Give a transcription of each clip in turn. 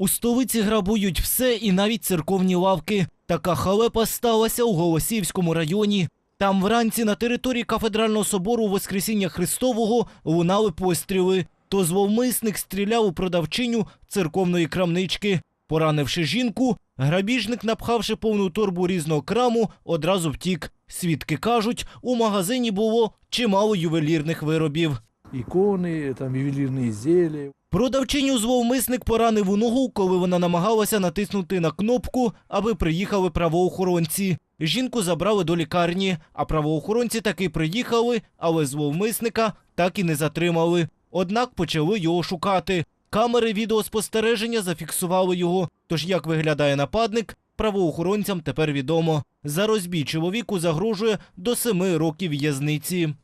У столиці грабують все і навіть церковні лавки. Така халепа сталася у Голосіївському районі. Там вранці на території кафедрального собору Воскресіння Христового лунали постріли. То зловмисник стріляв у продавчиню церковної крамнички. Поранивши жінку, грабіжник, напхавши повну торбу різного краму, одразу втік. Свідки кажуть, у магазині було чимало ювелірних виробів. Иконы, там ювелирные изделия. Продавчиню зловмисник поранив у ногу, коли вона намагалася натиснути на кнопку, аби приїхали правоохоронці. Жінку забрали до лікарні, а правоохоронці таки приїхали, але зловмисника так і не затримали. Однак почали його шукати. Камери відеоспостереження зафіксували його. Тож як виглядає нападник, правоохоронцям тепер відомо. За розбій чоловіку загрожує до семи років в'язниці.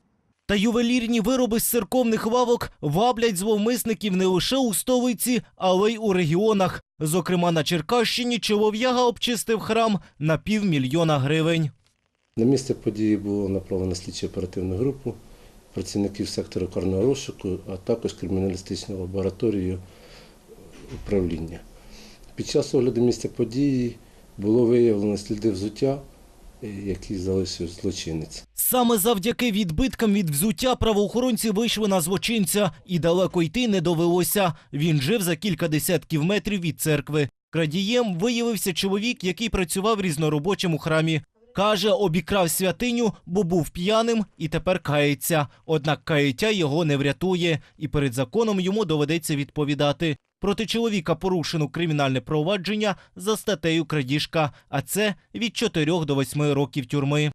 Та ювелірні вироби з церковних лавок ваблять зловмисників не лише у столиці, але й у регіонах. Зокрема, на Черкащині чолов'яга обчистив храм на півмільйона гривень. На місце події було направлено слідчо оперативну групу працівників сектору карного розшуку, а також криміналістичну лабораторію управління. Під час огляду місця події було виявлено сліди взуття, які залишив злочинець. Саме завдяки відбиткам від взуття правоохоронці вийшли на злочинця, і далеко йти не довелося. Він жив за кілька десятків метрів від церкви. Крадієм виявився чоловік, який працював різноробочим у храмі. Каже, обікрав святиню, бо був п'яним і тепер кається. Однак каяття його не врятує, і перед законом йому доведеться відповідати. Проти чоловіка порушено кримінальне провадження за статтею крадіжка, а це від 4 до 8 років тюрми.